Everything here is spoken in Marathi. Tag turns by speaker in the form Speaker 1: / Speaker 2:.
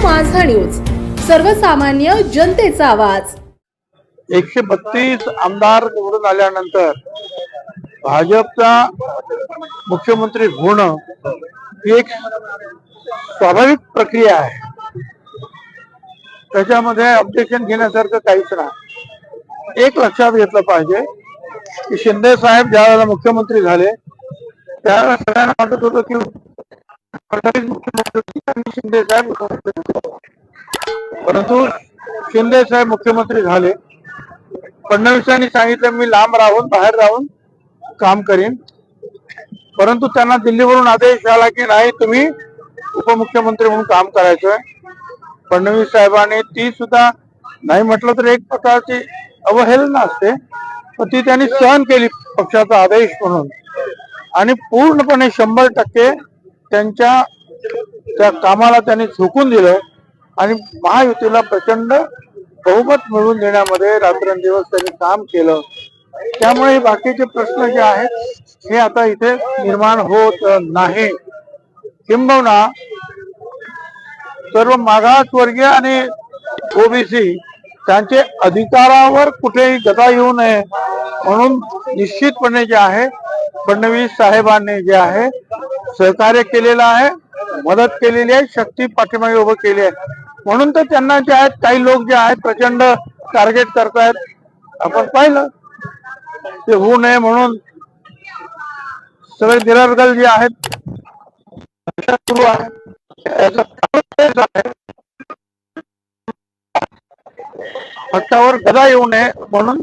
Speaker 1: माझा न्यूज. सर्वसामान्य जनतेचा आवाज.
Speaker 2: एकशे बत्तीस आमदार निवडून आल्यानंतर भाजपचा मुख्यमंत्री होणं ही एक स्वाभाविक प्रक्रिया आहे. त्याच्यामध्ये ऑब्जेक्शन घेण्यासारखं काहीच नाही. एक लक्षात घेतलं पाहिजे की शिंदे साहेब ज्यावेळेला मुख्यमंत्री झाले त्यावेळेला सगळ्यांना वाटत होतं की फडणवीस मुख्यमंत्री आणि शिंदे साहेब परंतु शिंदे साहेब मुख्यमंत्री झाले. फडणवीसांनी सांगितलं मी लांब राहून बाहेर राहून काम करीन. परंतु त्यांना दिल्लीवरून आदेश आला की नाही तुम्ही उपमुख्यमंत्री म्हणून काम करायचंय. फडणवीस साहेबांनी ती सुद्धा नाही म्हटलं तर एक प्रकारची अवहेलना असते. पण ती त्यांनी सहन केली पक्षाचा आदेश म्हणून. आणि पूर्णपणे शंभर टक्के त्यांच्या त्या कामाला त्यांनी झोकून दिलं आणि महायुतीला प्रचंड बहुमत मिळवून देण्यामध्ये रात्रंदिवस त्यांनी काम केलं. त्यामुळे बाकीचे प्रश्न जे आहेत हे आता इथे निर्माण होत नाही. किंबहुना सर्व मागासवर्गीय आणि ओबीसी त्यांचे अधिकारावर कुठेही गदा येऊ नये म्हणून निश्चितपणे जे आहे फडणवीस साहेबांनी जे आहे सहकार्य केलेलं आहे मदत केलेली आहे शक्ती पाठीमागे उभं केली आहे. म्हणून तर त्यांना जे आहेत काही लोक जे आहेत प्रचंड टार्गेट करतायत. आपण पाहिलं. ते होऊ नये म्हणून सगळे निरर्गल जे आहेत सुरू आहे. हक्कावर गदा येऊ नये म्हणून